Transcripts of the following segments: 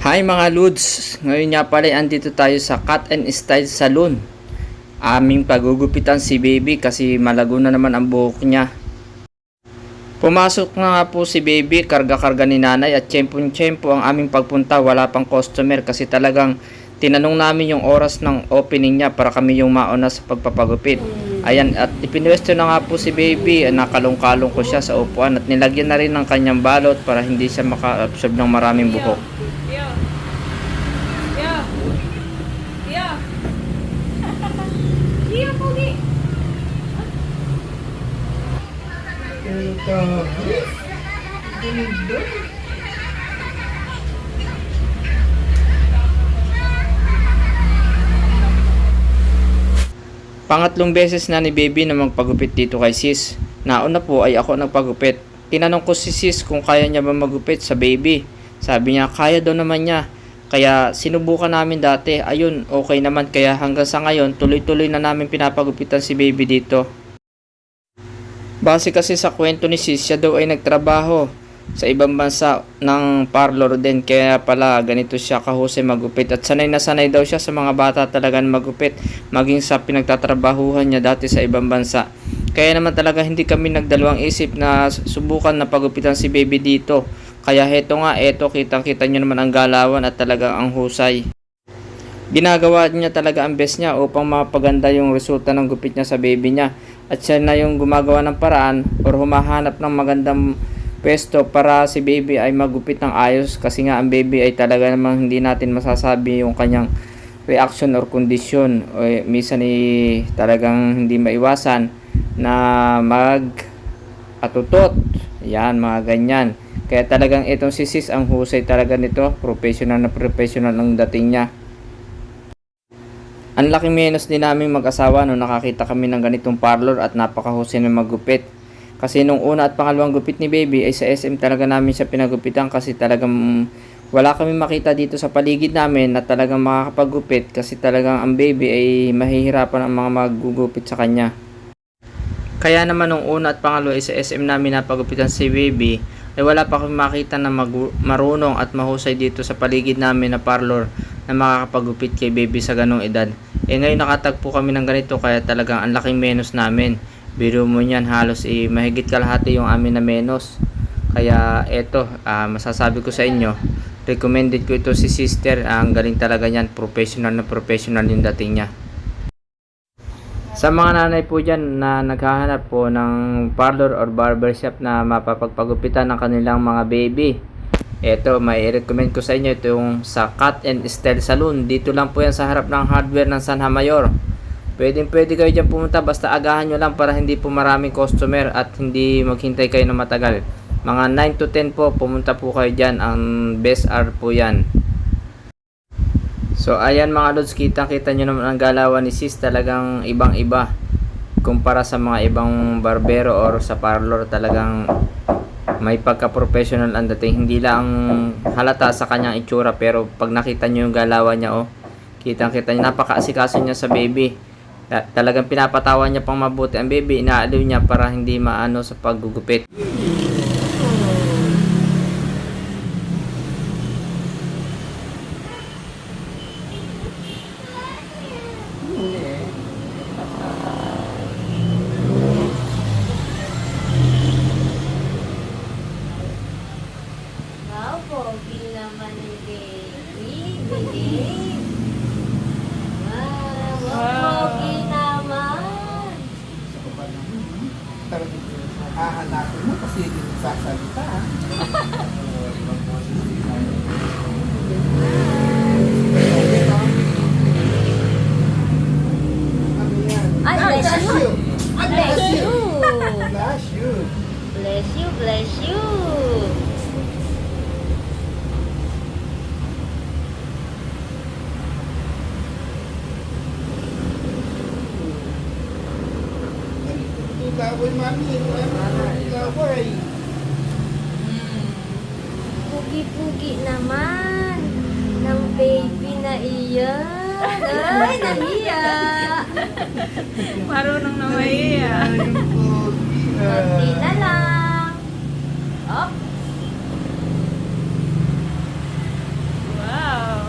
Hi mga Ludes! Ngayon nga pala andito tayo sa Cut and Style Salon. Aming pagugupitan si Baby kasi malago na naman ang buhok niya. Pumasok na nga po si Baby, karga-karga ni nanay at tiyempo-tiyempo ang aming pagpunta. Wala pang customer kasi talagang tinanong namin yung oras ng opening niya para kami yung mauna sa pagpapagupit. Ayan, at ipinwesto na nga po si Baby, nakalong-kalong ko siya sa upuan at nilagyan na rin ng kanyang balot para hindi siya maka-absorb ng maraming buhok. Yo. Yo. Yo. Yo, Pogi. Pangatlong beses na ni Baby na magpagupit dito kay Sis. Nauna po ay ako nagpagupit. Tinanong ko si Sis kung kaya niya ba magupit sa Baby. Sabi niya kaya daw naman niya. Kaya sinubukan namin dati. Ayun, okay naman. Kaya hanggang sa ngayon, tuloy-tuloy na namin pinapagupitan si Baby dito. Base kasi sa kwento ni Sis, siya daw ay nagtrabaho sa ibang bansa ng parlor din. Kaya pala ganito siya kahusay magupit. At sanay na sanay daw siya sa mga bata talagang magupit maging sa pinagtatrabahuhan niya dati sa ibang bansa. Kaya naman talaga hindi kami nagdalawang isip na subukan na pagupitan si baby dito. Kaya heto nga eto kitang kita nyo naman ang galawan at talagang ang husay. Ginagawa niya talaga ang best niya upang mapaganda yung resulta ng gupit niya sa baby niya at siya na yung gumagawa ng paraan or humahanap ng magandang pwesto para si baby ay magupit ng ayos. Kasi nga ang baby ay talaga namang hindi natin masasabi yung kanyang reaction or kondisyon. O eh, minsan ay talagang hindi maiwasan na mag atutot yan mga ganyan. Kaya talagang itong si sis ang husay talaga nito. Professional na professional ang dating niya ang laking menos din namin mag-asawa nung nakakita kami ng ganitong parlor at napakahusay na maggupit. Kasi nung una at pangalawang gupit ni baby ay sa SM talaga namin siya pinagupitan kasi talagang wala kami makita dito sa paligid namin na talagang makakapagupit kasi talagang ang baby ay mahihirapan ang mga magugupit sa kanya. Kaya naman nung una at pangalawa ay sa SM namin napagupitan si baby ay wala pa kami makita na marunong at mahusay dito sa paligid namin na parlor na makakapagupit kay baby sa ganong edad. Eh ngayon nakatagpo kami ng ganito kaya talagang ang laking menos namin. Biro mo niyan halos eh, mahigit kalahati yung amin na menos. Kaya eto, ah, masasabi ko sa inyo, recommended ko ito si sister. Ah, ang galing talaga niyan, professional na professional yung dating niya. Sa mga nanay po dyan na naghahanap po ng parlor or barbershop na mapapagpagupitan ng kanilang mga baby. Ito, may recommend ko sa inyo itong sa Cut and Style Salon. Dito lang po yan sa harap ng hardware ng San Mayor. Pwede pwede kayo dyan pumunta basta agahan nyo lang para hindi po maraming customer at hindi maghintay kayo na matagal. Mga 9 to 10 po, pumunta po kayo dyan. Ang best hour po yan. So ayan mga lods, kita-kita nyo naman ang galawan ni sis talagang ibang-iba kumpara sa mga ibang barbero or sa parlor talagang may pagka-professional ang dating. Hindi lang halata sa kanyang itsura pero pag nakita nyo yung galawan niya oh, kitang-kita nyo, napaka-asikaso niya sa baby. Ta- Talagang pinapatawan niya pang mabuti ang baby, inaaliw niya para hindi maano sa paggugupit. Wow, pogi naman ni baby. Bilis. Wow, wow, pogi naman. Hahanapin mo kasi hindi Ano yan? Ay, bless Bless you. you. Bless you. Bless you. Bless you, bless you. Ilawoy, mami. Ilawoy. Pugi-pugi naman ng baby na iyan. Ay, nahiya. Marunong na mahiya. Kunti na lang. Up. Wow.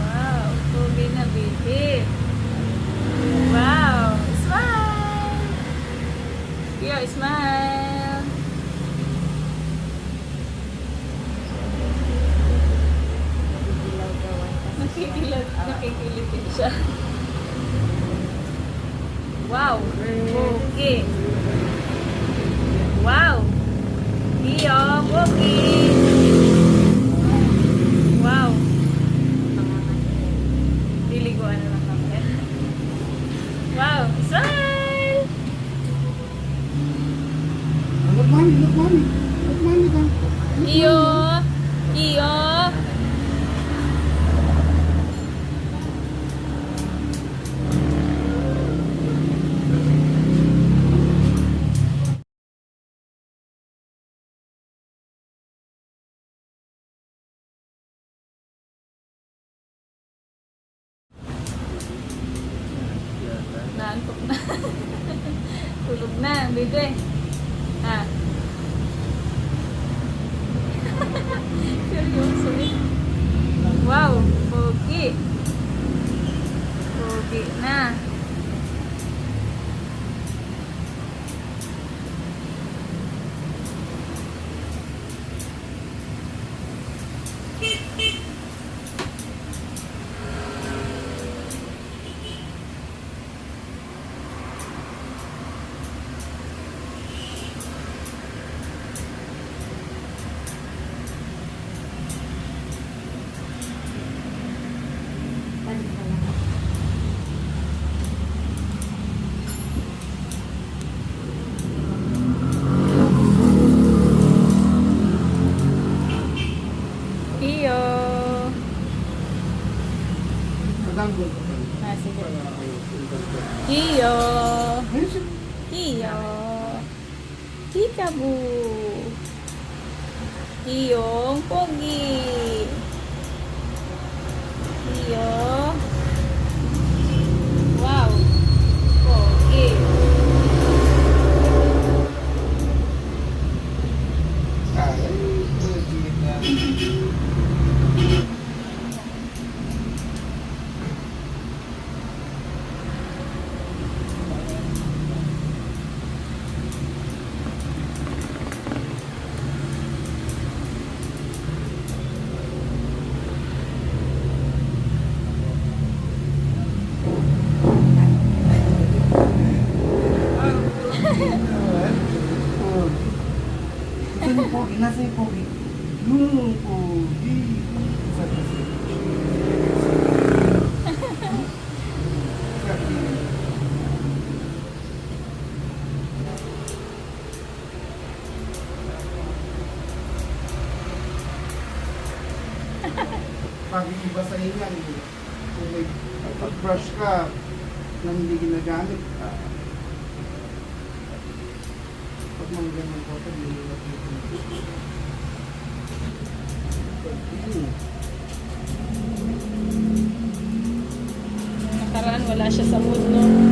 Wow. Pugi na baby. Wow. Smile. Yo, smile. Siya. Wow! Okay. Wow! Iyo, okay. Tulog na, bebe. Ah. Seryoso eh. Wow, pogi. Pogi na. Balik ka lang. Iyo. Padanggol ko pa. Ah, sige. Para kayo. Iyo. Ayun siya. Iyo. Peekaboo. Iyong pogi. Pogi? Yung pogi? Yung pogi. Saan kasi? Pag iba sa inyo, kung may pag-brush ka nang hindi ginagamit, ah, pag mga ganun ko, pag nililat dito. Nakaraan wala siya sa mood, no?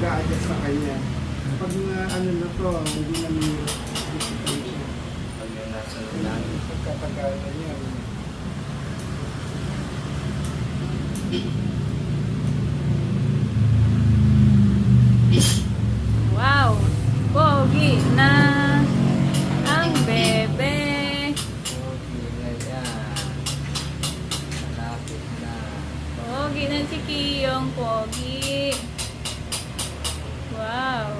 Mag-a-adjust sa kanya. Pag na ano na to, hindi na may disiplina. Pag yung nasa lang. Na yan. Wow! Pogi na ang bebe. Okay na yan. Malapit na. Pogi na si Kiyong, pogi. Wow!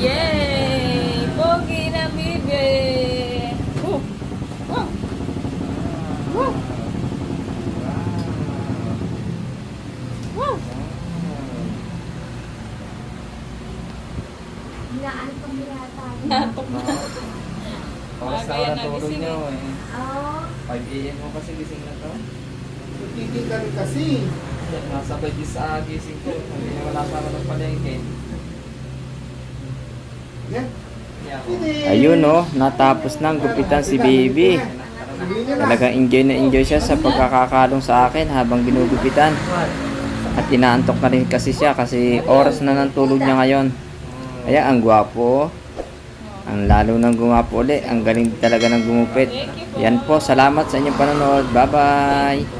Yay! Pogi na bebe! Oh! Oh! Oh! Oh! Inaantok yata. Natok na. Na Kaya ako eh. Oo. 5 a.m. mo kasi gising na to. Titigil ka rin kasi. Nasabay din sa gising ko. Hindi na wala sa ako ng palengke. Yan. Ayun no, natapos na ang gupitan si baby. Talagang enjoy na enjoy siya sa pagkakakalong sa akin habang ginugupitan. At inaantok na rin kasi siya kasi oras na ng tulog niya ngayon. Kaya ang gwapo. Ang lalo nang gumapo uli. Ang galing talaga ng gumupit. Yan po, salamat sa inyong panonood. Bye-bye.